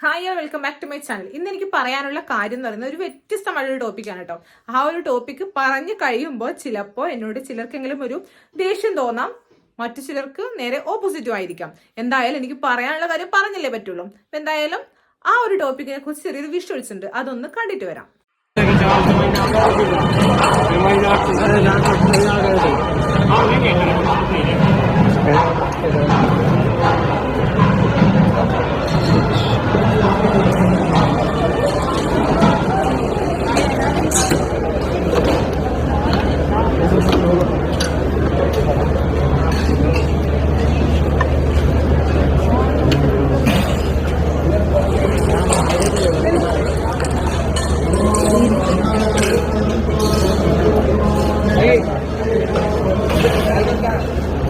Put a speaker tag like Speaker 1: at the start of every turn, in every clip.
Speaker 1: Hi welcome back to my channel ഇന്ന് എനിക്ക് പറയാനുള്ള കാര്യം എന്ന് പറയുന്നത് ഒരു വ്യത്യസ്തമായൊരു ടോപ്പിക്കാണ് കേട്ടോ ആ ഒരു ടോപ്പിക്ക് പറഞ്ഞു കഴിയുമ്പോൾ ചിലപ്പോൾ എന്നോട് ചിലർക്കെങ്കിലും ഒരു ദേഷ്യം തോന്നാം. മറ്റു ചിലർക്ക് നേരെ ഓപ്പോസിറ്റും ആയിരിക്കാം. എന്തായാലും എനിക്ക് പറയാനുള്ള കാര്യം പറഞ്ഞല്ലേ പറ്റുള്ളൂ. അപ്പൊ എന്തായാലും ആ ഒരു ടോപ്പിക്കിനെ കുറിച്ച് ചെറിയൊരു വിഷ്വൽസ് ഉണ്ട് അതൊന്ന് കണ്ടിട്ട് വരാം.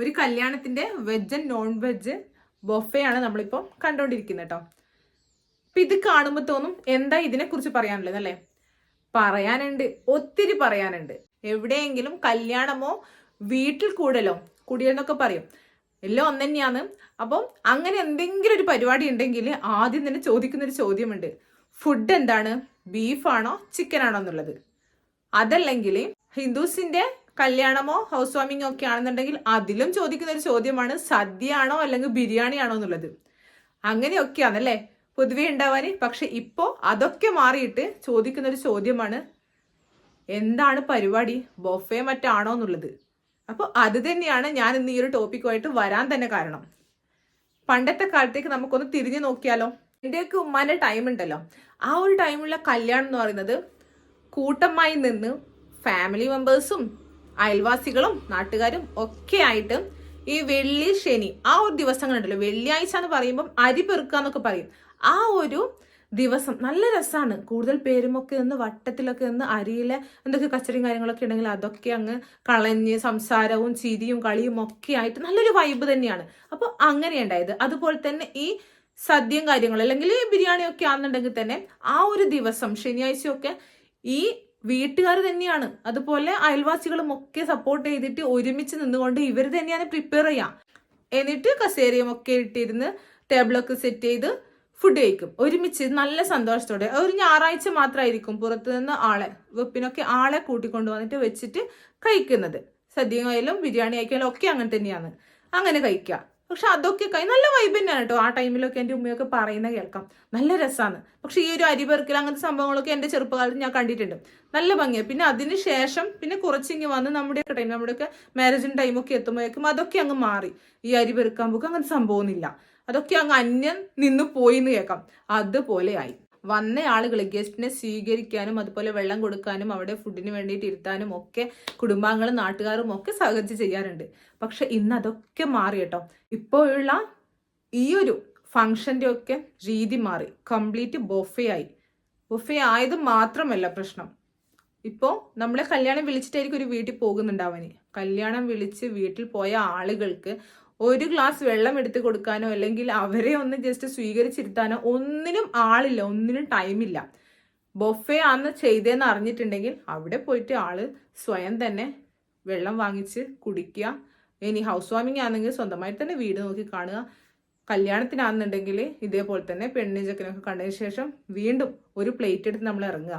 Speaker 1: ഒരു കല്യാണത്തിന്റെ veg and non veg buffet ആണ് നമ്മളിപ്പോൾ കണ്ടുകൊണ്ടിരിക്കുന്നത് കേട്ടോ അപ്പൊ ഇത് കാണുമ്പോൾ തോന്നും എന്താ ഇതിനെക്കുറിച്ച് പറയാനുള്ളത് അല്ലേ? പറയാനുണ്ട് ഒത്തിരി പറയാനുണ്ട്. എവിടെയെങ്കിലും കല്യാണമോ വീട്ടിൽ കൂടലോ കുടിയെന്നൊക്കെ പറയും. എല്ലാം ഒന്ന് തന്നെയാണ് അപ്പം അങ്ങനെ എന്തെങ്കിലും ഒരു പരിപാടി ഉണ്ടെങ്കിൽ ആദ്യം തന്നെ ചോദിക്കുന്ന ഒരു ചോദ്യമുണ്ട്. ഫുഡ് എന്താണ്? ബീഫാണോ ചിക്കൻ ആണോ എന്നുള്ളത്. അതല്ലെങ്കിൽ ഹിന്ദുസിന്റെ കല്യാണമോ ഹൗസ് വാമിംഗ് ഒക്കെ ആണെന്നുണ്ടെങ്കിൽ അതിലും ചോദിക്കുന്ന ഒരു ചോദ്യമാണ് സദ്യ ആണോ അല്ലെങ്കിൽ ബിരിയാണി ആണോ എന്നുള്ളത്. അങ്ങനെയൊക്കെയാണല്ലേ പൊതുവേ ഉണ്ടാവാന് പക്ഷെ ഇപ്പോ അതൊക്കെ മാറിയിട്ട് ചോദിക്കുന്ന ഒരു ചോദ്യമാണ് എന്താണ് പരിപാടി? ബൊഫേ മറ്റാണോ എന്നുള്ളത്. അപ്പോൾ അത് തന്നെയാണ് ഞാൻ ഇന്ന് ഈ ഒരു ടോപ്പിക്കുമായിട്ട് വരാൻ തന്നെ കാരണം. പണ്ടത്തെ കാലത്തേക്ക് നമുക്കൊന്ന് തിരിഞ്ഞു നോക്കിയാലോ? എന്റെയൊക്കെ ഉമ്മാന്റെ ടൈം ഉണ്ടല്ലോ. ആ ഒരു ടൈമുള്ള കല്യാണം എന്ന് പറയുന്നത് കൂട്ടമായി നിന്ന് ഫാമിലി മെമ്പേഴ്സും അയൽവാസികളും നാട്ടുകാരും ഒക്കെ ആയിട്ട് ഈ വെള്ളി ശനി ആ ഒരു ദിവസങ്ങളുണ്ടല്ലോ. വെള്ളിയാഴ്ച എന്ന് പറയുമ്പം അരി പെറുക്കുക എന്നൊക്കെ പറയും. ആ ഒരു ദിവസം നല്ല രസമാണ് കൂടുതൽ പേരുമൊക്കെ നിന്ന് വട്ടത്തിലൊക്കെ നിന്ന് അരിയിലെ എന്തൊക്കെ കച്ചറിയും കാര്യങ്ങളൊക്കെ ഉണ്ടെങ്കിൽ അതൊക്കെ അങ്ങ് കളഞ്ഞ് സംസാരവും ചിരിയും കളിയും ഒക്കെ ആയിട്ട് നല്ലൊരു വൈബ് തന്നെയാണ്. അപ്പോൾ അങ്ങനെ ഉണ്ടായത്. അതുപോലെ തന്നെ ഈ സദ്യയും കാര്യങ്ങളും അല്ലെങ്കിൽ ബിരിയാണിയൊക്കെ ആണെന്നുണ്ടെങ്കിൽ തന്നെ ആ ഒരു ദിവസം ശനിയാഴ്ചയൊക്കെ ഈ വീട്ടുകാർ തന്നെയാണ്. അതുപോലെ അയൽവാസികളും ഒക്കെ സപ്പോർട്ട് ചെയ്തിട്ട് ഒരുമിച്ച് നിന്നുകൊണ്ട് ഇവർ തന്നെയാണ് പ്രിപ്പയർ ചെയ്യാം. എന്നിട്ട് കസേരയും ഒക്കെ ഇട്ടിരുന്ന് ടേബിളൊക്കെ സെറ്റ് ചെയ്ത് ഫുഡ് കഴിക്കും. ഒരുമിച്ച് നല്ല സന്തോഷത്തോടെ. ഒരു ഞായറാഴ്ച മാത്രമായിരിക്കും പുറത്തു നിന്ന് ആളെ വെപ്പിനൊക്കെ ആളെ കൂട്ടിക്കൊണ്ടു വന്നിട്ട് വെച്ചിട്ട് കഴിക്കുന്നത്. സദ്യ ആയാലും ബിരിയാണി ആയാലും ഒക്കെ അങ്ങനെ തന്നെയാണ്. അങ്ങനെ കഴിക്കുക പക്ഷെ അതൊക്കെ കൈ നല്ല വൈബ് തന്നെയാണ് കേട്ടോ ആ ടൈമിലൊക്കെ എന്റെ ഉമ്മയൊക്കെ പറയുന്ന കേൾക്കാം. നല്ല രസമാണ് പക്ഷെ ഈ ഒരു അരി പെറുക്കൽ അങ്ങനത്തെ സംഭവങ്ങളൊക്കെ എന്റെ ചെറുപ്പകാലത്ത് ഞാൻ കണ്ടിട്ടുണ്ട്. നല്ല ഭംഗിയാണ് പിന്നെ അതിന് ശേഷം പിന്നെ കുറച്ചിങ്ങ് വന്ന് നമ്മുടെയൊക്കെ ടൈം നമ്മുടെയൊക്കെ മാരേജിന്റെ ടൈമൊക്കെ എത്തുമ്പോഴേക്കും അതൊക്കെ അങ്ങ് മാറി. ഈ അരി പെറുക്കാൻ പോക്ക് അങ്ങനത്തെ സംഭവമൊന്നുമില്ല. അതൊക്കെ അങ്ങ് അന്യം നിന്ന് പോയി എന്ന് കേൾക്കാം അതുപോലെയായി വന്ന ആളുകൾ ഗസ്റ്റിനെ സ്വീകരിക്കാനും അതുപോലെ വെള്ളം കൊടുക്കാനും അവിടെ ഫുഡിന് വേണ്ടിയിട്ട് ഇരുത്താനും ഒക്കെ കുടുംബാംഗങ്ങളും നാട്ടുകാരും ഒക്കെ സഹകരിച്ച് ചെയ്യാറുണ്ട്. പക്ഷെ ഇന്ന് അതൊക്കെ മാറി കേട്ടോ. ഇപ്പോഴുള്ള ഈ ഒരു ഫങ്ഷന്റെ ഒക്കെ രീതി മാറി. കംപ്ലീറ്റ് ബൊഫേ ആയി. ബൊഫേ ആയത് മാത്രമല്ല പ്രശ്നം. ഇപ്പോൾ നമ്മളെ കല്യാണം വിളിച്ചിട്ടായിരിക്കും ഒരു വീട്ടിൽ പോകുന്നുണ്ടാവാന്. കല്യാണം വിളിച്ച് വീട്ടിൽ പോയ ആളുകൾക്ക് ഒരു ഗ്ലാസ് വെള്ളം എടുത്ത് കൊടുക്കാനോ അല്ലെങ്കിൽ അവരെ ഒന്ന് ജസ്റ്റ് സ്വീകരിച്ചിരുത്താനോ ഒന്നിനും ആളില്ല ഒന്നിനും ടൈമില്ല ബൊഫേ ആന്ന് ചെയ്തേന്ന് അറിഞ്ഞിട്ടുണ്ടെങ്കിൽ അവിടെ പോയിട്ട് ആൾ സ്വയം തന്നെ വെള്ളം വാങ്ങിച്ച് കുടിക്കുക. ഇനി ഹൗസ് വാമിംഗ് ആണെങ്കിൽ സ്വന്തമായിട്ട് തന്നെ വീട് നോക്കി കാണുക. കല്യാണത്തിനാണെന്നുണ്ടെങ്കിൽ ഇതേപോലെ തന്നെ പെണ്ണിനും ചെക്കനൊക്കെ കണ്ടതിന് ശേഷം വീണ്ടും ഒരു പ്ലേറ്റ് എടുത്ത് നമ്മൾ ഇറങ്ങുക.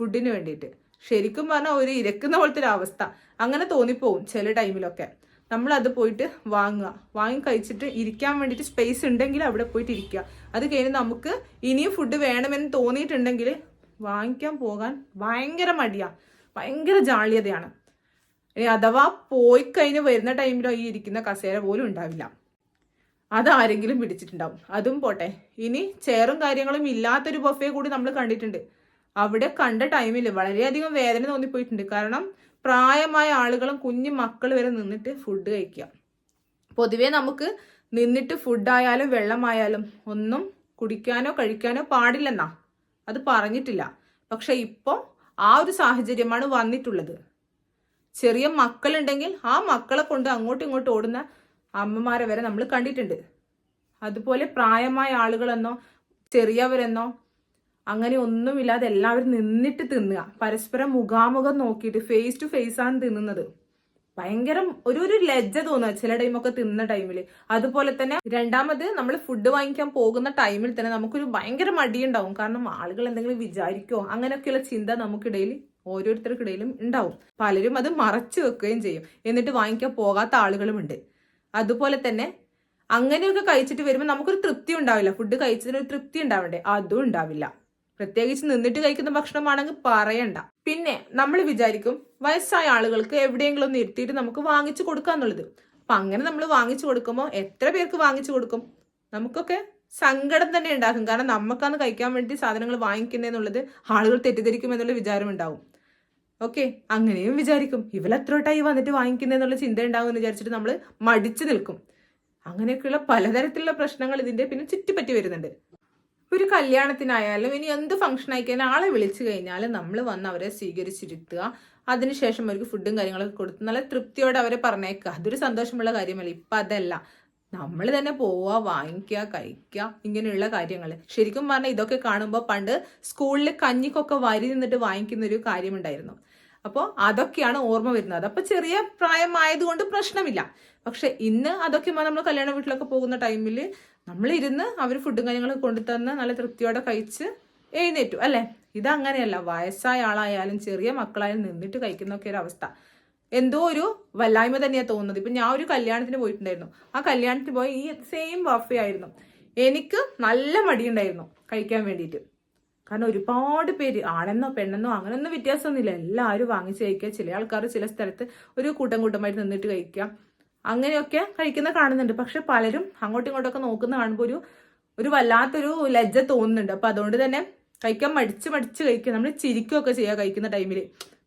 Speaker 1: ഫുഡിന് വേണ്ടിയിട്ട്. ശരിക്കും പറഞ്ഞാൽ ഒരു ഇരക്കുന്ന പോലത്തെ ഒരു അവസ്ഥ. അങ്ങനെ തോന്നിപ്പോവും ചില ടൈമിലൊക്കെ നമ്മൾ അത് പോയിട്ട് വാങ്ങുക. വാങ്ങി കഴിച്ചിട്ട് ഇരിക്കാൻ വേണ്ടിയിട്ട് സ്പേസ് ഉണ്ടെങ്കിൽ അവിടെ പോയിട്ട് ഇരിക്കുക. അത് കഴിഞ്ഞ് നമുക്ക് ഇനിയും ഫുഡ് വേണമെന്ന് തോന്നിയിട്ടുണ്ടെങ്കിൽ വാങ്ങിക്കാൻ പോകാൻ ഭയങ്കര മടിയാ. ഭയങ്കര ജാള്യതയാണ്. ഇനി അഥവാ പോയി കഴിഞ്ഞ് വരുന്ന ടൈമിലോ ഈ ഇരിക്കുന്ന കസേര പോലും ഉണ്ടാവില്ല. അതാരെങ്കിലും പിടിച്ചിട്ടുണ്ടാവും. അതും പോട്ടെ. ഇനി ചെയറും കാര്യങ്ങളും ഇല്ലാത്തൊരു ബൊഫേ കൂടി നമ്മൾ കണ്ടിട്ടുണ്ട്. അവിടെ കണ്ട ടൈമിൽ വളരെയധികം വേദന തോന്നിപ്പോയിട്ടുണ്ട്. കാരണം പ്രായമായ ആളുകളും കുഞ്ഞു മക്കൾ വരെ നിന്നിട്ട് ഫുഡ് കഴിക്കുക പൊതുവേ നമുക്ക് നിന്നിട്ട് ഫുഡായാലും വെള്ളമായാലും ഒന്നും കുടിക്കാനോ കഴിക്കാനോ പാടില്ലെന്നാ. അത് പറഞ്ഞിട്ടില്ല. പക്ഷെ ഇപ്പോൾ ആ ഒരു സാഹചര്യമാണ് വന്നിട്ടുള്ളത്. ചെറിയ മക്കളുണ്ടെങ്കിൽ ആ മക്കളെ കൊണ്ട് അങ്ങോട്ടും ഇങ്ങോട്ടും ഓടുന്ന അമ്മമാരെ വരെ നമ്മൾ കണ്ടിട്ടുണ്ട്. അതുപോലെ പ്രായമായ ആളുകളെന്നോ ചെറിയവരെന്നോ അങ്ങനെ ഒന്നുമില്ലാതെ എല്ലാവരും നിന്നിട്ട് തിന്നുക. പരസ്പരം മുഖാമുഖം നോക്കിയിട്ട് ഫേസ് ടു ഫേസ് ആണ് തിന്നുന്നത്. ഭയങ്കര ഒരു ഒരു ലജ്ജ തോന്നുക ചില ടൈമൊക്കെ തിന്ന ടൈമിൽ അതുപോലെ തന്നെ രണ്ടാമത് നമ്മൾ ഫുഡ് വാങ്ങിക്കാൻ പോകുന്ന ടൈമിൽ തന്നെ നമുക്കൊരു ഭയങ്കര മടിയുണ്ടാവും. കാരണം ആളുകൾ എന്തെങ്കിലും വിചാരിക്കോ അങ്ങനെയൊക്കെയുള്ള ചിന്ത നമുക്കിടയിൽ ഓരോരുത്തർക്കിടയിലും ഉണ്ടാവും. പലരും അത് മറച്ചു വെക്കുകയും ചെയ്യും. എന്നിട്ട് വാങ്ങിക്കാൻ പോകാത്ത ആളുകളുമുണ്ട് അതുപോലെ തന്നെ അങ്ങനെയൊക്കെ കഴിച്ചിട്ട് വരുമ്പോൾ നമുക്കൊരു തൃപ്തി ഉണ്ടാവില്ല. ഫുഡ് കഴിച്ചതിന് ഒരു തൃപ്തി ഉണ്ടാവണ്ടേ? അതും ഉണ്ടാവില്ല. പ്രത്യേകിച്ച് നിന്നിട്ട് കഴിക്കുന്ന ഭക്ഷണമാണെങ്കിൽ പറയണ്ട. പിന്നെ നമ്മൾ വിചാരിക്കും വയസ്സായ ആളുകൾക്ക് എവിടെയെങ്കിലും ഒന്ന് ഇരുത്തിയിട്ട് നമുക്ക് വാങ്ങിച്ചു കൊടുക്കാന്നുള്ളത് അപ്പൊ അങ്ങനെ നമ്മൾ വാങ്ങിച്ചു കൊടുക്കുമ്പോൾ എത്ര പേർക്ക് വാങ്ങിച്ചു കൊടുക്കും? നമുക്കൊക്കെ സങ്കടം തന്നെ ഉണ്ടാക്കും. കാരണം നമുക്കാണ് കഴിക്കാൻ വേണ്ടി സാധനങ്ങൾ വാങ്ങിക്കുന്നതെന്നുള്ളത് ആളുകൾ തെറ്റിദ്ധരിക്കും എന്നുള്ള വിചാരം ഉണ്ടാവും. ഓക്കെ അങ്ങനെയും വിചാരിക്കും. ഇവലെത്രോട്ടായി വന്നിട്ട് വാങ്ങിക്കുന്നതെന്നുള്ള ചിന്ത ഉണ്ടാവും എന്ന് വിചാരിച്ചിട്ട് നമ്മൾ മടിച്ചു നിൽക്കും. അങ്ങനെയൊക്കെയുള്ള പലതരത്തിലുള്ള പ്രശ്നങ്ങൾ ഇതിന്റെ പിന്നെ ചുറ്റിപ്പറ്റി വരുന്നുണ്ട്. ഒരു കല്യാണത്തിനായാലും ഇനി എന്ത് ഫംഗ്ഷൻ ആയിക്കഴിഞ്ഞാൽ ആളെ വിളിച്ചു കഴിഞ്ഞാൽ നമ്മൾ വന്ന് അവരെ സ്വീകരിച്ചിരുത്തുക. അതിനുശേഷം അവർക്ക് ഫുഡും കാര്യങ്ങളൊക്കെ കൊടുത്ത് നല്ല തൃപ്തിയോടെ അവരെ പറഞ്ഞേക്കുക. അതൊരു സന്തോഷമുള്ള കാര്യമല്ല? ഇപ്പം അതല്ല. നമ്മൾ തന്നെ പോവുക വാങ്ങിക്കുക കഴിക്കുക ഇങ്ങനെയുള്ള കാര്യങ്ങൾ ശരിക്കും പറഞ്ഞാൽ ഇതൊക്കെ കാണുമ്പോൾ പണ്ട് സ്കൂളിൽ കഞ്ഞിക്കൊക്കെ വരി നിന്നിട്ട് വാങ്ങിക്കുന്ന ഒരു കാര്യമുണ്ടായിരുന്നു. അപ്പോൾ അതൊക്കെയാണ് ഓർമ്മ വരുന്നത്. അപ്പോൾ ചെറിയ പ്രായമായതുകൊണ്ട് പ്രശ്നമില്ല. പക്ഷെ ഇന്ന് അതൊക്കെ നമ്മൾ കല്യാണ വീട്ടിലൊക്കെ പോകുന്ന ടൈമിൽ നമ്മളിരുന്ന് അവർ ഫുഡും കാര്യങ്ങളും കൊണ്ടുതന്ന് നല്ല തൃപ്തിയോടെ കഴിച്ച് എഴുന്നേറ്റു അല്ലേ? ഇതങ്ങനെയല്ല. വയസ്സായ ആളായാലും ചെറിയ മക്കളായാലും നിന്നിട്ട് കഴിക്കുന്നൊക്കെ ഒരു അവസ്ഥ. എന്തോ ഒരു വല്ലായ്മ തന്നെയാണ് തോന്നുന്നത്. ഇപ്പൊ ഞാൻ ഒരു കല്യാണത്തിന് പോയിട്ടുണ്ടായിരുന്നു. ആ കല്യാണത്തിന് പോയി ഈ സെയിം ബഫേ ആയിരുന്നു. എനിക്ക് നല്ല മടിയുണ്ടായിരുന്നു കഴിക്കാൻ വേണ്ടിയിട്ട്. കാരണം ഒരുപാട് പേര് ആണെന്നോ പെണ്ണെന്നോ അങ്ങനെയൊന്നും വ്യത്യാസമൊന്നുമില്ല. എല്ലാവരും വാങ്ങിച്ച് കഴിക്കുക. ചില ആൾക്കാർ ചില സ്ഥലത്ത് ഒരു കൂട്ടം കൂട്ടമായിട്ട് നിന്നിട്ട് കഴിക്കുക. അങ്ങനെയൊക്കെ കഴിക്കുന്ന കാണുന്നുണ്ട്. പക്ഷെ പലരും അങ്ങോട്ടും ഇങ്ങോട്ടൊക്കെ നോക്കുന്ന കാണുമ്പോൾ ഒരു ഒരു വല്ലാത്തൊരു ലജ്ജ തോന്നുന്നുണ്ട്. അപ്പൊ അതുകൊണ്ട് തന്നെ കഴിക്കാൻ മടിച്ച് മടിച്ച് കഴിക്കുക നമ്മൾ ചിരിക്കുകയൊക്കെ ചെയ്യുക കഴിക്കുന്ന ടൈമിൽ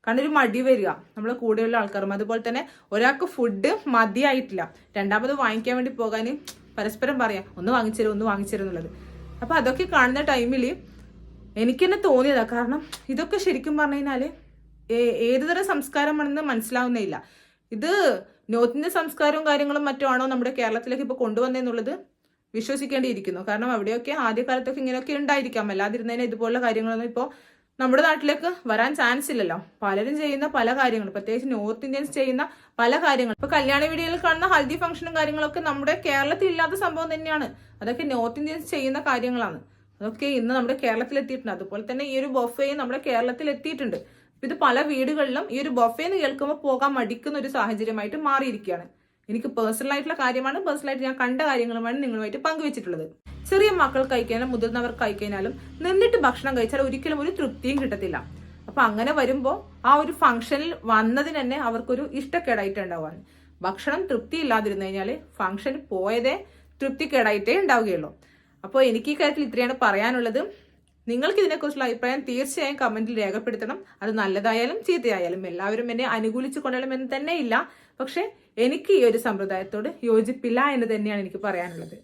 Speaker 1: കാരണം ഒരു മടി വരിക. നമ്മളെ കൂടെയുള്ള ആൾക്കാരും. അതുപോലെ തന്നെ ഒരാൾക്ക് ഫുഡ് മതിയായിട്ടില്ല. രണ്ടാമത് വാങ്ങിക്കാൻ വേണ്ടി പോകാൻ പരസ്പരം പറയാം ഒന്ന് വാങ്ങിച്ചരും ഒന്ന് വാങ്ങിച്ചരും എന്നുള്ളത്. അപ്പൊ അതൊക്കെ കാണുന്ന ടൈമിൽ എനിക്ക് തന്നെ തോന്നിയതാ. കാരണം ഇതൊക്കെ ശരിക്കും പറഞ്ഞു കഴിഞ്ഞാൽ ഏതുതരം സംസ്കാരമാണെന്ന് മനസ്സിലാവുന്നേ ഇത് നോർത്തിന്റെ സംസ്കാരവും കാര്യങ്ങളും മറ്റോ ആണോ നമ്മുടെ കേരളത്തിലേക്ക് ഇപ്പോൾ കൊണ്ടുവന്നെന്നുള്ളത് വിശ്വസിക്കേണ്ടിയിരിക്കുന്നു. കാരണം അവിടെയൊക്കെ ആദ്യകാലത്തൊക്കെ ഇങ്ങനെയൊക്കെ ഉണ്ടായിരിക്കാം. അല്ലാതിരുന്നതിന് ഇതുപോലുള്ള കാര്യങ്ങളൊന്നും ഇപ്പോൾ നമ്മുടെ നാട്ടിലേക്ക് വരാൻ ചാൻസ് ഇല്ലല്ലോ. പലരും ചെയ്യുന്ന പല കാര്യങ്ങളും പ്രത്യേകിച്ച് നോർത്ത് ഇന്ത്യൻസ് ചെയ്യുന്ന പല കാര്യങ്ങളും. ഇപ്പൊ കല്യാണ വീഡിയോയിൽ കാണുന്ന ഹൽദി ഫംഗ്ഷനും കാര്യങ്ങളൊക്കെ നമ്മുടെ കേരളത്തിൽ ഇല്ലാത്ത സംഭവം തന്നെയാണ്. അതൊക്കെ നോർത്ത് ഇന്ത്യൻസ് ചെയ്യുന്ന കാര്യങ്ങളാണ്. അതൊക്കെ ഇന്ന് നമ്മുടെ കേരളത്തിൽ എത്തിയിട്ടുണ്ട് അതുപോലെ തന്നെ ഈ ഒരു ബൊഫയും നമ്മുടെ കേരളത്തിൽ എത്തിയിട്ടുണ്ട് ഇത് പല വീടുകളിലും ഈ ഒരു ബൊഫേ എന്ന് കേൾക്കുമ്പോൾ പോകാൻ മടിക്കുന്ന ഒരു സാഹചര്യമായിട്ട് മാറിയിരിക്കുകയാണ്. എനിക്ക് പേഴ്സണൽ ആയിട്ടുള്ള കാര്യമാണ് പേഴ്സണൽ പേഴ്സണലായിട്ട് ഞാൻ കണ്ട കാര്യങ്ങളുമാണ് നിങ്ങളുമായിട്ട് പങ്കുവച്ചിട്ടുള്ളത്. ചെറിയ മക്കൾ കഴിക്കാനും മുതിർന്നവർ കഴിക്കാനും നിന്നിട്ട് ഭക്ഷണം കഴിച്ചാൽ ഒരിക്കലും ഒരു തൃപ്തിയും കിട്ടത്തില്ല. അപ്പൊ അങ്ങനെ വരുമ്പോൾ ആ ഒരു ഫംഗ്ഷനിൽ വന്നതിന് തന്നെ അവർക്കൊരു ഇഷ്ടക്കേടായിട്ട് ഉണ്ടാവാൻ ഭക്ഷണം തൃപ്തി ഇല്ലാതിരുന്നു കഴിഞ്ഞാൽ ഫംഗ്ഷൻ പോയതേ തൃപ്തിക്കേടായിട്ടേ ഉണ്ടാവുകയുള്ളൂ. അപ്പോൾ എനിക്ക് ഈ കാര്യത്തിൽ ഇത്രയാണ് പറയാനുള്ളത്. നിങ്ങൾക്ക് ഇതിനെക്കുറിച്ചുള്ള അഭിപ്രായം തീർച്ചയായും കമന്റിൽ രേഖപ്പെടുത്തണം. അത് നല്ലതായാലും ചീത്തയായാലും എല്ലാവരും എന്നെ അനുകൂലിച്ചു കൊള്ളണമെന്ന് തന്നെയില്ല. പക്ഷെ എനിക്ക് ഈ ഒരു സമ്പ്രദായത്തോട് യോജിപ്പില്ല എന്ന് തന്നെയാണ് എനിക്ക് പറയാനുള്ളത്.